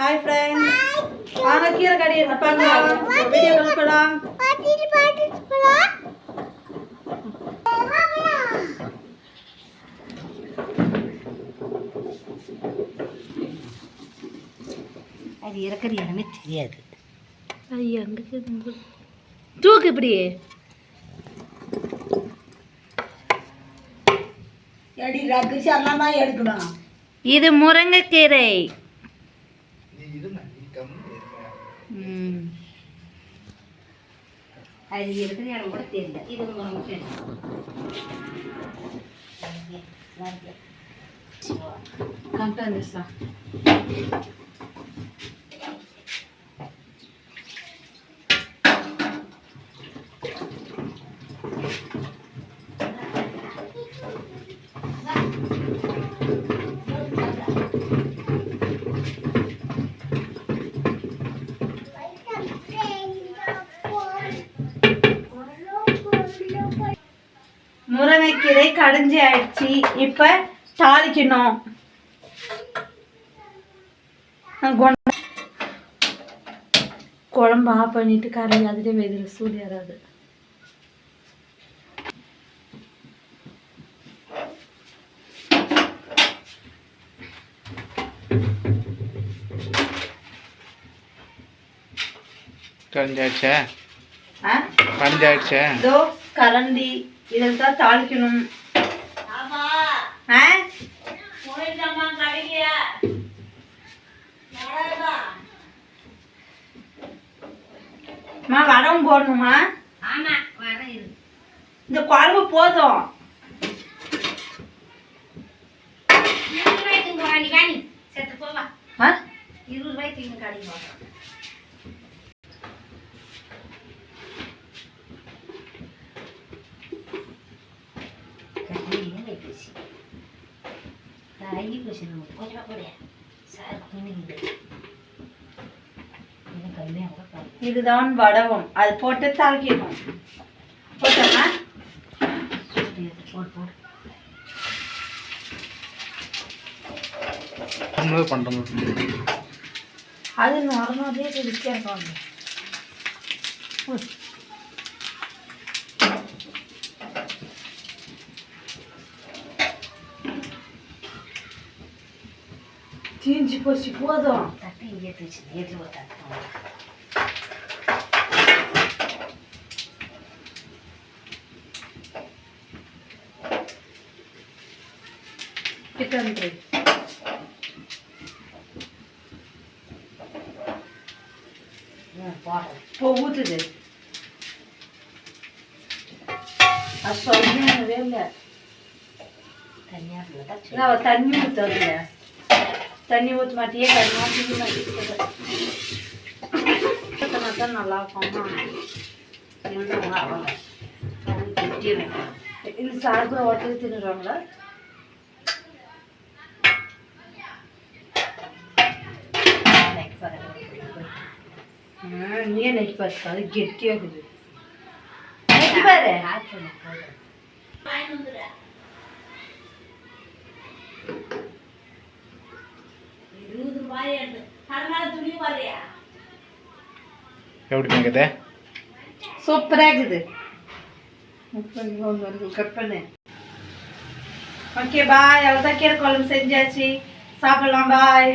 Hi friends வாங்க கீரை கடி இருப்பாங்க வீடியோ கால் போகலாம் அது இறக்குற இடமே தெரியாது. ஐயா தூக்கு இப்படி இது முருங்கைக்கீரை. ம். அது இருக்கிற இடம் கூட தெரியல இது முருங்கைக்கீரை கடைஞ்சி ஆயிடுச்சு. இப்போ தாளிக்கணும். குழம்பு ஆஃப் பண்ணிட்டு கறி அதுலேயே வெதிர சூடு ஏறாது. கரைஞ்சாச்சா கரைஞ்சாச்சா கரண்டி இதில் தான் தாளிக்கணும் அம்மா வடவும் போடணுமா? ஆமா வர இரு. இந்த குழம்பு போதும். இருபது ரூபாய்க்கு இங்க வாங்கி வாங்கி செத்து போவா ஆ இருபது ரூபாய்க்கு இங்க கடைக்கு போகிறோம் கொஞ்சம் கூட சார் குனிந்து இதுதான் வடவம். அது போட்டு தாளிக்கணும் போட்டோமா? போடு போடு அது நார்மலாகவே ருசியாக Tinge fosse boa, Tá pingue tudo dentro, botar Pitantre. పోగుతుంది ఆ సౌమ్యం వెళ్ళ తన్యా తన్యూతుంది தண்ணி ஊற்றுறதுல தண்ணி ஊற்ற மாட்டியே கறி மாட்டி மாட்டிட்டு தான் நல்லா இருக்கும் இது சாப்பிட ஓட்டது தின்னுறாங்களா நீ நெய் பார்த்து அது கெட்டியாகுது நெய் பாரு எப்படி சூப்பராக இருக்குது. ஒன்று வருது கட் பண்ணு. ஓகே பாய் அவ்வளோதான் கீரை குழம்பு செஞ்சாச்சு. சாப்பிடலாம் பாய்